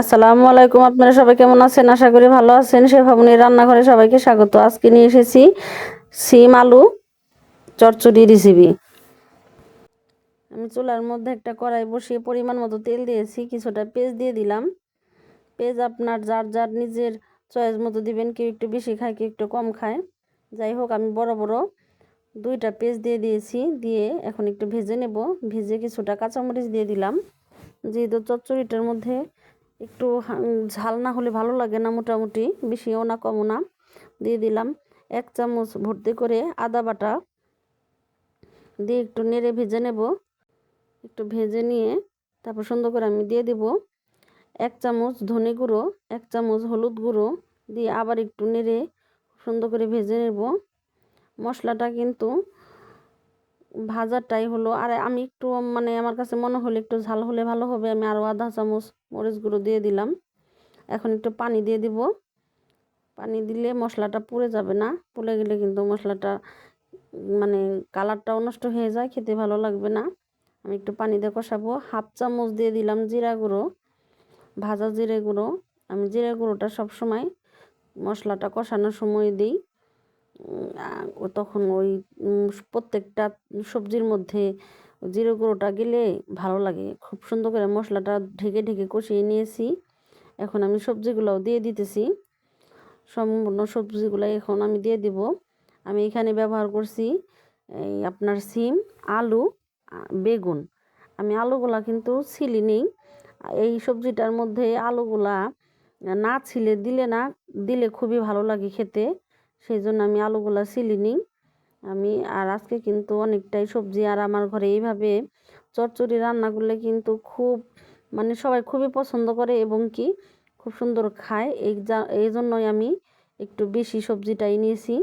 আসসালামু আলাইকুম, আপনারা সবাই কেমন আছেন? আশা করি ভালো আছেন। সে ভাবনের রান্নাঘরে সবাইকে স্বাগত। আজকে নিয়ে এসেছি সিম, আলু, চচ্চড়ি রেসিপি আমি চুলার মধ্যে একটা কড়াই বসিয়ে পরিমাণ মতো তেল দিয়েছি, কিছুটা পেঁয়াজ দিয়ে দিলাম। পেঁয়াজ আপনার যার যার নিজের চয়েস মতো দিবেন, কেউ একটু বেশি খায়, কেউ একটু কম খায়। যাই হোক, আমি বড় বড় দুইটা পেঁয়াজ দিয়ে দিয়েছি, দিয়ে এখন একটু ভেজে নেব। ভেজে কিছুটা কাঁচামরিচ দিয়ে দিলাম। যেহেতু চচ্চড়িটার মধ্যে একটু ঝাল না হলে ভালো লাগে না মোটামুটি, বেশিও না, কমও না। দিয়ে দিলাম এক চামচ ভর্তি করে আদা বাটা। দিয়ে একটু নেড়ে ভেজে নেব। একটু ভেজে নিয়ে তারপর সুন্দর করে আমি দিয়ে দিব এক চামচ ধনে গুঁড়ো, এক চামচ হলুদ গুঁড়ো। দিয়ে আবার একটু নেড়ে সুন্দর করে ভেজে নেব। মশলাটা কিন্তু ভাজাটাই হলো। আর আমি একটু মানে আমার কাছে মনে হলো একটু ঝাল হলে ভালো হবে। আমি আরও আধা চামচ মরিচ গুঁড়ো দিয়ে দিলাম। এখন একটু পানি দিয়ে দিব। পানি দিলে মশলাটা পুড়ে যাবে না। পুড়ে গেলে কিন্তু মশলাটা মানে কালারটাও নষ্ট হয়ে যায়, খেতে ভালো লাগবে না। আমি একটু পানি দিয়ে কষাবো। হাফ চামচ দিয়ে দিলাম জিরা গুঁড়ো, ভাজা জিরে গুঁড়ো। আমি জিরে গুঁড়োটা সবসময় মশলাটা কষানোর সময় দিই। তখন ওই প্রত্যেকটা সবজির মধ্যে জিরে গুঁড়োটা গেলে ভালো লাগে। খুব সুন্দর করে মশলাটা ঢেকে ঢেকে কষিয়ে নিয়েছি। এখন আমি সবজিগুলোও দিয়ে দিতেছি। সম্পূর্ণ সবজিগুলো এখন আমি দিয়ে দিব। আমি এখানে ব্যবহার করছি, এই আপনার সিম, আলু, বেগুন। আমি আলুগুলা কিন্তু ছিলি নেই। এই সবজিটার মধ্যে আলুগুলা না ছিলে দিলে না, দিলে খুবই ভালো লাগে খেতে। সেই জন্য আমি আলুগুলা ছিলি নিই। আমি আর আজকে কিন্তু অনেকটাই সবজি আর আমার ঘরে এইভাবে চচ্চড়ি রান্না করলে কিন্তু খুব মানে সবাই খুবই পছন্দ করে এবং কি খুব সুন্দর খায়। এই যা, এই জন্যই আমি একটু বেশি সবজিটাই নিয়েছি।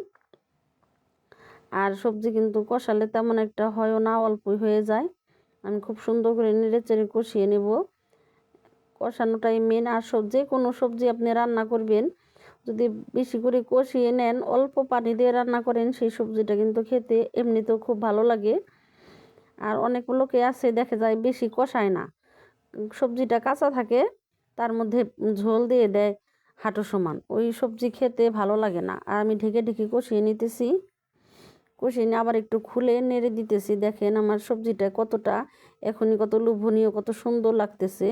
আর সবজি কিন্তু কষালে তেমন একটা হয়ও না, অল্পই হয়ে যায়। আমি খুব সুন্দর করে নেড়ে চেড়ে কষিয়ে নেব। কষানোটাই মেন আর সব, যে কোনো সবজি আপনি রান্না করবেন যদি বেশি করে কষিয়ে নেন, অল্প পানি দিয়ে রান্না করেন, সেই সবজিটা কিন্তু খেতে এমনিতেও খুব ভালো লাগে। আর অনেক লোকে আছে, দেখে যায় বেশি কষায় না। সবজিটা কাঁচা থাকে, তার মধ্যে ঝোল দিয়ে দেয় হাঁটু সমান। ওই সবজি খেতে ভালো লাগে না। আর আমি ঢেকে ঢেকে কষিয়ে নিতেছি। কষিয়ে নিয়ে আবার একটু খুলে নেড়ে দিতেছি। দেখেন আমার সবজিটা কতটা, এখনই কত লোভনীয়, কত সুন্দর লাগতেছে।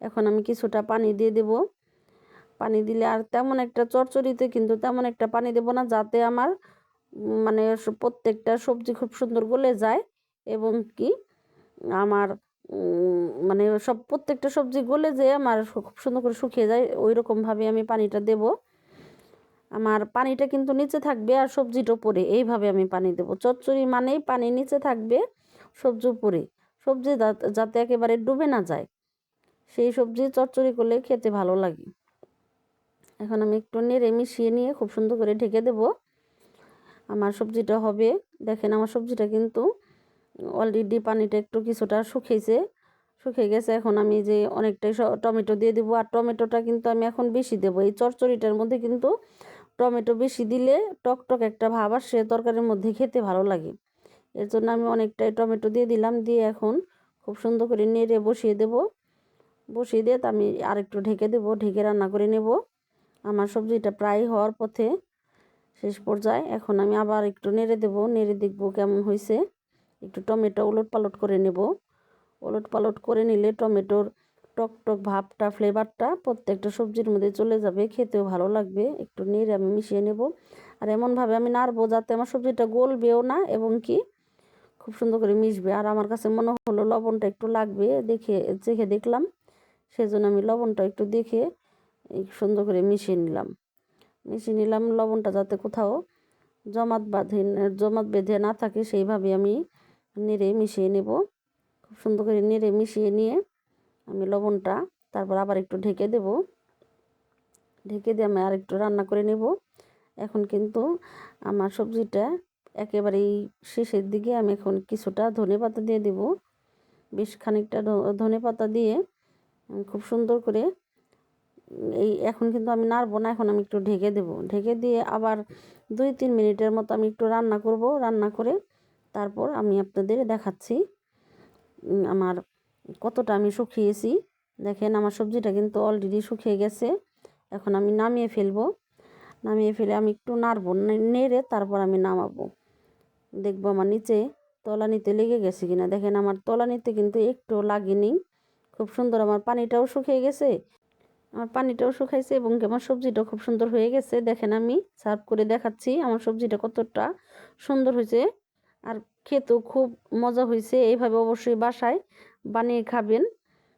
এখন আমি কিছুটা পানি দিয়ে দেব। পানি দিলে আর তেমন একটা চরচড়িতে কিন্তু তেমন একটা পানি দেব না, যাতে আমার মানে প্রত্যেকটা সবজি খুব সুন্দর গলে যায় এবং কি আমার মানে সব, প্রত্যেকটা সবজি গলে যে আমার খুব সুন্দর করে শুকিয়ে যায় ওই রকমভাবে আমি পানিটা দেব। আমার পানিটা কিন্তু নিচে থাকবে আর সবজিটা উপরে এইভাবে আমি পানি দেব। চচ্চড়ি মানেই পানি নিচে থাকবে সবজি উপরে, সবজি যাতে একেবারে ডুবে না যায়। সেই সবজি চচ্চড়ি করলে খেতে ভালো লাগে। এখন আমি একটু নেড়ে মিশিয়ে নিয়ে খুব সুন্দর করে ঢেকে দেব। আমার সবজিটা হবে। দেখেন আমার সবজিটা কিন্তু অলরেডি পানিটা একটু কিছুটা শুকিয়েছে। শুকিয়ে গেছে। এখন আমি যে অনেকটাই টমেটো দিয়ে দেবো। আর টমেটোটা কিন্তু আমি এখন বেশি দেবো। এই চরচড়িটার মধ্যে কিন্তু টমেটো বেশি দিলে টক টক একটা ভাব আসে, তরকারির মধ্যে খেতে ভালো লাগে। এর জন্য আমি অনেকটাই টমেটো দিয়ে দিলাম। দিয়ে এখন খুব সুন্দর করে নেড়ে বসিয়ে দেব। বসিয়ে দিয়ে আমি আরেকটু ঢেকে দেবো। ঢেকে রান্না করে নেব। আমার সবজিটা প্রায় হওয়ার পথে শেষ পর্যায়ে। এখন আমি আবার একটু নেড়ে দেবো, নেড়ে দেখব কেমন হয়েছে একটু টমেটো উলট পালট করে নেব। উলট পালট করে নিলে টমেটোর টক টক ভাবটা, ফ্লেভারটা প্রত্যেকটা সবজির মধ্যে চলে যাবে, খেতেও ভালো লাগবে। একটু নেড়ে আমি মিশিয়ে নেব। আর এমনভাবে আমি নাড়বো যাতে আমার সবজিটা গলবেও না এবং কি খুব সুন্দর করে মিশবে। আর আমার কাছে মনে হলো লবণটা একটু লাগবে, দেখে দেখে দেখলাম। সেজন্য আমি লবণটা একটু দেখে সুন্দর করে মিশিয়ে নিলাম। মিশিয়ে নিলাম লবণটা যাতে কোথাও জমাট বাঁধে জমাট বেঁধে না থাকে, সেইভাবে আমি নেড়ে মিশিয়ে নেব। খুব সুন্দর করে নেড়ে মিশিয়ে নিয়ে আমি লবণটা তারপর আবার একটু ঢেকে দেব। ঢেকে দিয়ে আমি আর একটু রান্না করে নেব। এখন কিন্তু আমার সবজিটা একেবারেই শেষের দিকে আমি এখন কিছুটা ধনে পাতা দিয়ে দেব। বেশ খানিকটা ধনে পাতা দিয়ে খুব সুন্দর করে এই এখন কিন্তু আমি নাড়বো না, এখন আমি একটু ঢেকে দেব। ঢেকে দিয়ে আবার দুই তিন মিনিটের মতো আমি একটু রান্না করব। রান্না করে তারপর আমি আপনাদের দেখাচ্ছি আমার কতটা আমি শুকিয়েছি। দেখেন আমার সবজিটা কিন্তু অলরেডি শুকিয়ে গেছে। এখন আমি নামিয়ে ফেলব। নামিয়ে ফেলে আমি একটু নাড়বো নেড়ে তারপর আমি নামাবো। দেখব আমার নিচে তলানিতে লেগে গেছে কিনা। দেখেন আমার তলানিতে কিন্তু একটু লাগেনি। খুব সুন্দর আমার পানিটাও শুকিয়ে গেছে। আমার পানিটাও শুকাইছে এবং আমার সবজিটাও খুব সুন্দর হয়ে গেছে। দেখেন আমি সার্ভ করে দেখাচ্ছি আমার সবজিটা কতটা সুন্দর হয়েছে আর খেতেও খুব মজা হয়েছে। এইভাবে অবশ্যই বাসায় বানিয়ে খাবেন।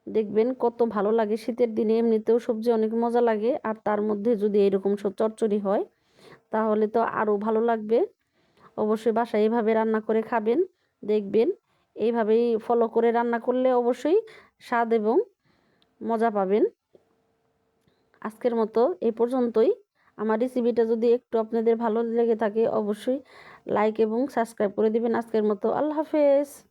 দেখবেন কত ভালো লাগে শীতের দিনে, এমনিতেও সবজি অনেক মজা লাগে আর তার মধ্যে যদি এরকম সব চচ্চড়ি হয় তাহলে তো আরও ভালো লাগবে। অবশ্যই বাসায় এইভাবে রান্না করে খাবেন, দেখবেন এইভাবেই ফলো করে রান্না করলে অবশ্যই স্বাদ এবং মজা পাবেন। আজকের মতো এ পর্যন্তই। আমার রেসিপিটা যদি একটু আপনাদের ভালো লেগে থাকে, অবশ্যই লাইক এবং সাবস্ক্রাইব করে দেবেন আজকের মতো। আল্লাহ হাফেজ।